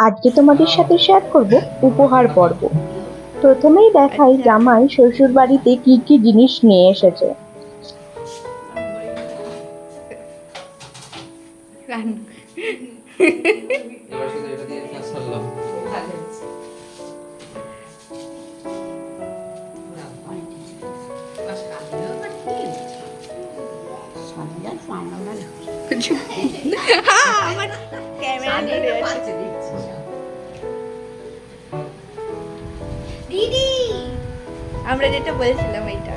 আজকে তোমাদের সাথে শেয়ার করব উপহার পর্ব। প্রথমেই দেখাই জামাই শ্বশুর বাড়িতে কি কি জিনিস নিয়ে এসেছে। দিয়ে আমার ক্যামেরা ধরে আছে দিদি। আমরা যেটা বলছিলাম এইটা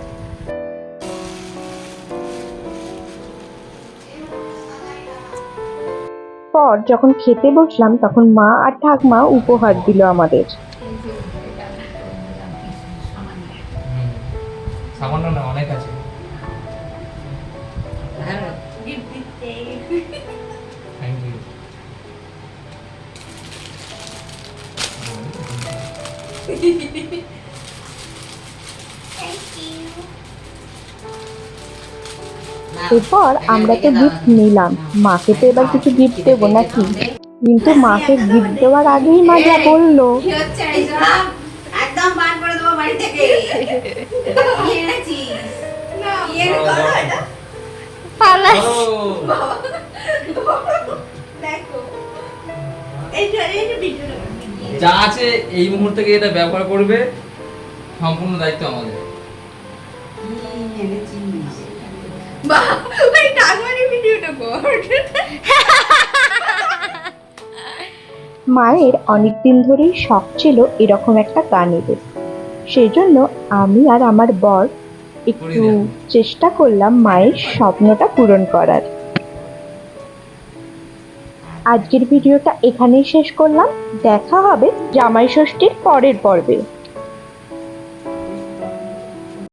পর যখন খেতে বসলাম তখন মা আর ঠাকমা উপহার দিল আমাদের। সামান্য না অনেক আছে। এরপর আমরা তো গিফট নিলাম। মাকে তো এবার কিছু গিফট দেবো নাকি? কিন্তু মাকে গিফট দেওয়ার আগেই মা যা বলল? একদম বার করে দেবো বাড়ি থেকে। দেখো। ভিডিওটা যা আছে এই মুহূর্তে গিয়ে এটা ব্যবহার করবে সম্পূর্ণ দায়িত্ব আমাদের। বাহ ওই টাকমারি ভিডিওটা কর। মায়ের অনেক দিন ধরেই শখ ছিল এরকম একটা গানেদের সেই জন্য আমি আর আমার বর একটু চেষ্টা করলাম মায়ের স্বপ্নটা পূরণ করার। আজকের ভিডিওটা এখানেই শেষ করলাম। দেখা হবে জামাই ষষ্ঠীর পরের পর্বে।